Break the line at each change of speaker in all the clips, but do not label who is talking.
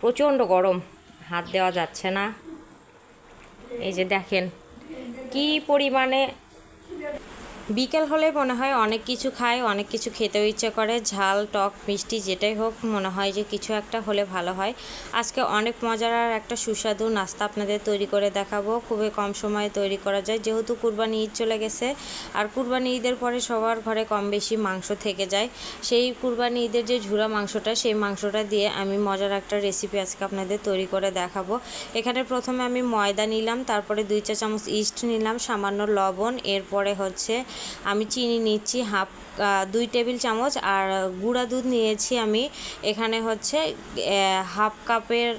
প্রচণ্ড গরম হাত দেওয়া যাচ্ছে না। এই যে দেখেন কি পরিমাণে বিকেল হলে মনে হয় অনেক কিছু খায়, অনেক কিছু খেতেও ইচ্ছে করে। ঝাল, টক, মিষ্টি যেটাই হোক, মনে হয় যে কিছু একটা হলে ভালো হয়। আজকে অনেক মজার আর একটা সুস্বাদু নাস্তা আপনাদের তৈরি করে দেখাবো। খুবই কম সময়ে তৈরি করা যায়। যেহেতু কুরবানি ঈদ চলে গেছে, আর কুরবানি ঈদের পরে সবার ঘরে কম বেশি মাংস থেকে যায়। সেই কুরবানি ঈদের যে ঝুরা মাংসটা, সেই মাংসটা দিয়ে আমি মজার একটা রেসিপি আজকে আপনাদের তৈরি করে দেখাবো। এখানে প্রথমে আমি ময়দা নিলাম, তারপরে দুই চা চামচ ইস্ট নিলাম, সামান্য লবণ, এরপরে হচ্ছে আমি চিনি নিচ্ছি হাফ দুই টেবিল চামচ আর গুঁড়া দুধ নিয়েছি আমি। এখানে হচ্ছে হাফ কাপের,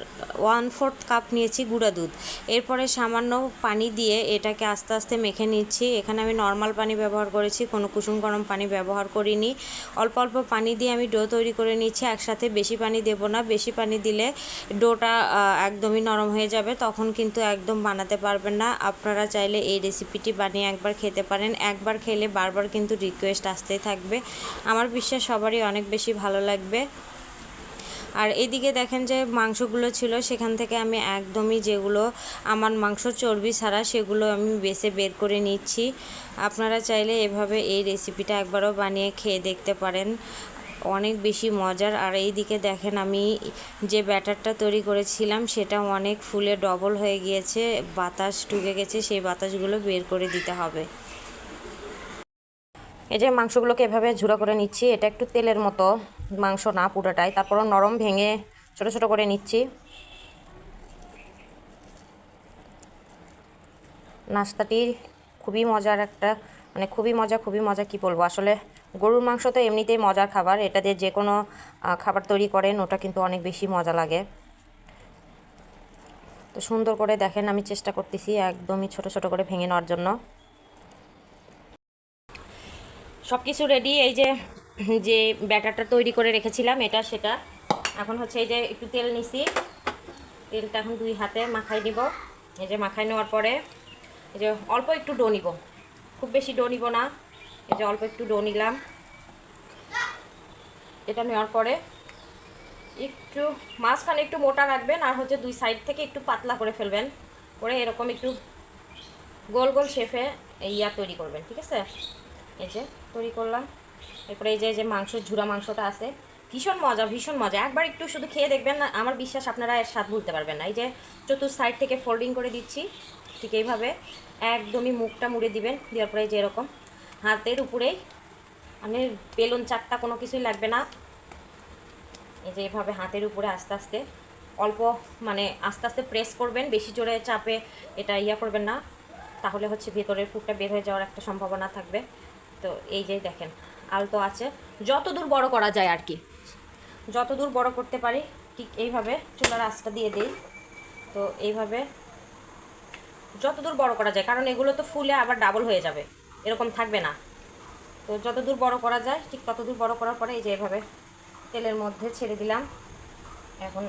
ওয়ান ফোর্থ কাপ নিয়েছি গুঁড়া দুধ। এরপরে সামান্য পানি দিয়ে এটাকে আস্তে আস্তে মেখে নিচ্ছি। এখানে আমি নর্মাল পানি ব্যবহার করেছি, কোনো কুসুম গরম পানি ব্যবহার করিনি। অল্প অল্প পানি দিয়ে আমি ডো তৈরি করে নিচ্ছি, একসাথে বেশি পানি দেব না। বেশি পানি দিলে ডোটা একদমই নরম হয়ে যাবে, তখন কিন্তু একদম বানাতে পারবেন না। আপনারা চাইলে এই রেসিপিটি বানিয়ে একবার খেতে পারেন। একবার খেলে বারবার কিন্তু রিকোয়েস্ট আসতেই থাকবে। আমার বিশ্বাস সবারই অনেক বেশি ভালো লাগবে। আর এদিকে দেখেন যে মাংসগুলো ছিল, সেখান থেকে আমি একদমই যেগুলো, আমার মাংস চর্বি ছাড়া সেগুলো আমি বেছে বের করে নিচ্ছি। আপনারা চাইলে এভাবে এই রেসিপিটা একবারও বানিয়ে খেয়ে দেখতে পারেন। অনেক বেশি মজার। আর এইদিকে দেখেন আমি যে ব্যাটারটা তৈরি করেছিলাম, সেটা অনেক ফুলে ডবল হয়ে গিয়েছে, বাতাস ঢুকে গেছে, সেই বাতাসগুলো বের করে দিতে হবে। এই যে মাংসগুলোকে এভাবে ঝুড়ো করে নিচ্ছি, এটা একটু তেলের মতো মাংস না পুরোটাই, তারপরও নরম ভেঙে ছোট ছোট করে নিচ্ছি। নাস্তাটি খুবই মজার একটা মানে খুবই মজা খুবই মজা কি বলব? আসলে গরুর মাংস তো এমনিতেই মজার খাবার, এটা দিয়ে যে কোনো খাবার তৈরি করেন, ওটা কিন্তু অনেক বেশি মজা লাগে। তো সুন্দর করে দেখেন, আমি চেষ্টা করতেছি একদমই ছোট ছোট করে ভেঙে নেওয়ার জন্য। সব কিছু রেডি এই যে যে ব্যাটারটা তৈরি করে রেখেছিলাম, এটা, সেটা। এখন হচ্ছে এই যে একটু তেল নিছি। তেলটা এখন দুই হাতে মাখাই দিব এই যে মাখাই নেওয়ার পরে, এই যে অল্প একটু ডো নিব। খুব বেশি ডো নিব না। এই যে অল্প একটু ডো নিলাম। এটা নেওয়ার পরে একটু, মাঝখানে একটু মোটা রাখবেন আর হচ্ছে দুই সাইড থেকে একটু পাতলা করে ফেলবেন। করে এরকম একটু গোল গোল শেফে ইয়া তৈরি করবেন, ঠিক আছে? এই যে তৈরি করলাম। এরপরে এই যে যে মাংস, ঝুরা মাংসটা আছে। ভীষণ মজা ভীষণ মজা। একবার একটু শুধু খেয়ে দেখবেন না, আমার বিশ্বাস আপনারা এর স্বাদ ভুলতে পারবেন না। এই যে চতুর সাইড থেকে ফোল্ডিং করে দিচ্ছি, ঠিক এইভাবে। একদমই মুখটা মুড়ে দিবেন, দেওয়ার পরে যে এরকম হাতের উপরেই মানে বেলুন চারটা কোনো কিছুই লাগবে না। এই যে এভাবে হাতের উপরে আস্তে আস্তে, অল্প মানে আস্তে আস্তে প্রেস করবেন, বেশি জোরে চাপে এটা ইয়া করবেন না। তাহলে হচ্ছে ভেতরের ফুটটা বের হয়ে যাওয়ার একটা সম্ভাবনা থাকবে। তো এই যে দেখেন, আলতো আছে। যত দূর বড় করা যায় আর কি। যত দূর বড় করতে পারি, ঠিক এইভাবে চুলার আঁচটা দিয়ে দিই। তো এইভাবে যত দূর বড় করা যায়, কারণ এগুলো তো ফুলে আবার ডাবল হয়ে যাবে, এরকম থাকবে না। তো যত দূর বড় করা যায়, ঠিক তত দূর বড় করার পরে এই যে এভাবে তেলের মধ্যে ছেড়ে দিলাম। এখন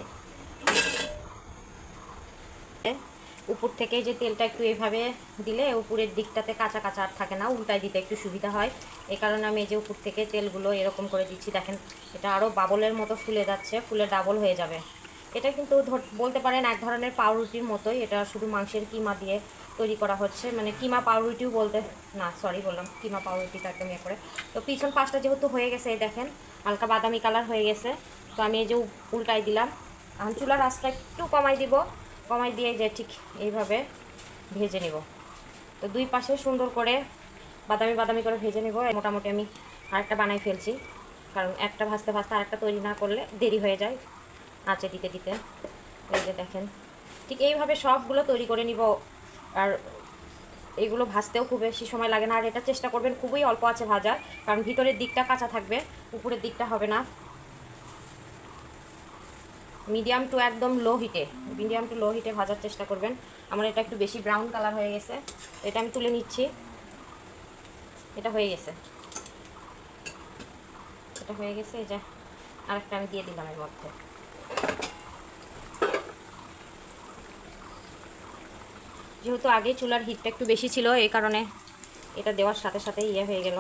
উপর থেকে যে তেলটা একটু এভাবে দিলে উপরের দিকটাতে কাঁচা কাঁচা আর থাকে না, উল্টায় দিতে একটু সুবিধা হয়। এই কারণে আমি এই যে উপর থেকে তেলগুলো এরকম করে দিচ্ছি, দেখেন এটা আরও বাবলের মতো ফুলে যাচ্ছে, ফুলে ডাবল হয়ে যাবে। এটা কিন্তু বলতে পারেন এক ধরনের পাউরুটির মতোই, এটা শুধু মাংসের কিমা দিয়ে তৈরি করা হচ্ছে। মানে কিমা পাউরুটিও বলতে, না সরি বললাম, কিমা পাউরুটিটা একদম ইয়ে করে। তো পিছন পাশটা যেহেতু হয়ে গেছে, এই দেখেন, হালকা বাদামি কালার হয়ে গেছে। তো আমি এই যে উল্টাই দিলাম। চুলার আঁচটা একটু কমাই দিব। কমাই দিয়ে যে ঠিক এইভাবে ভেজে নিব। তো দুই পাশে সুন্দর করে বাদামি বাদামি করে ভেজে নেব। মোটামুটি আমি আরেকটা বানাই ফেলছি। কারণ একটা ভাজতে ভাজতে আরেকটা তৈরি না করলে দেরি হয়ে যায় আঁচে দিতে দিতে। এই যে দেখেন, ঠিক এইভাবে সবগুলো তৈরি করে নিব। আর এগুলো ভাজতেও খুব বেশি সময় লাগে না। আর এটা চেষ্টা করবেন খুবই অল্প আছে ভাজার, কারণ ভিতরের দিকটা কাঁচা থাকবে, উপরের দিকটা হবে না। মিডিয়াম টু একদম লো হিটে মিডিয়াম টু লো হিটে ভাজার চেষ্টা করবেন। আমার এটা একটু বেশি ব্রাউন কালার হয়ে গেছে। এটা আমি তুলে নিচ্ছি। এটা হয়ে গেছে। এটা হয়ে গেছে, এই যে আরেকটা আমি দিয়ে দিলাম এর মধ্যে। যেহেতু আগে চুলার হিটটা একটু বেশি ছিল, এই কারণে এটা দেওয়ার সাথে সাথে ইয়ে হয়ে গেল।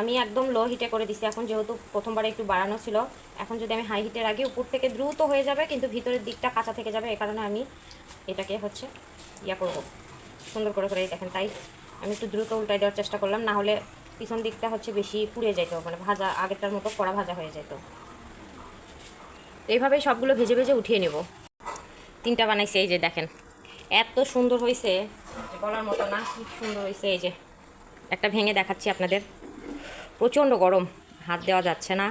আমি একদম লো হিটে করে দিছি। এখন যেহেতু প্রথমবার একটু বাড়ানো ছিল, এখন যদি আমি হাই হিটের আগে উপর থেকে দ্রুত হয়ে যাবে, কিন্তু ভিতরের দিকটা কাঁচা থেকে যাবে এই কারণে আমি এটাকে হচ্ছে ইয়া করব। সুন্দর করে করে দেখেন, তাই আমি একটু দ্রুত উল্টাই দেওয়ার চেষ্টা করলাম, না হলে পিছন দিকটা হচ্ছে বেশি পুড়ে যেত মানে ভাজা, আগেরটার মতো কড়া ভাজা হয়ে যেত তো এইভাবেই সবগুলো ভেজে ভেজে উঠিয়ে নেব। তিনটা বানাইছে, এই যে দেখেন, এত সুন্দর হয়েছে বলার মতো না, খুব সুন্দর হয়েছে এই যে। একটা ভেঙে দেখাচ্ছি আপনাদের। প্রচণ্ড গরম, হাত দেওয়া যাচ্ছে না।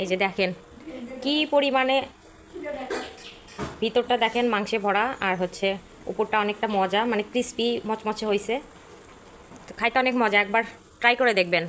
এই যে দেখেন, কি পরিমাণে ভিতরটা দেখেন মাংসে ভরা, আর হচ্ছে উপরটা অনেকটা মজা মানে ক্রিস্পি মচমচে হয়েছে তো খাইতে অনেক মজা, একবার ট্রাই করে দেখবেন।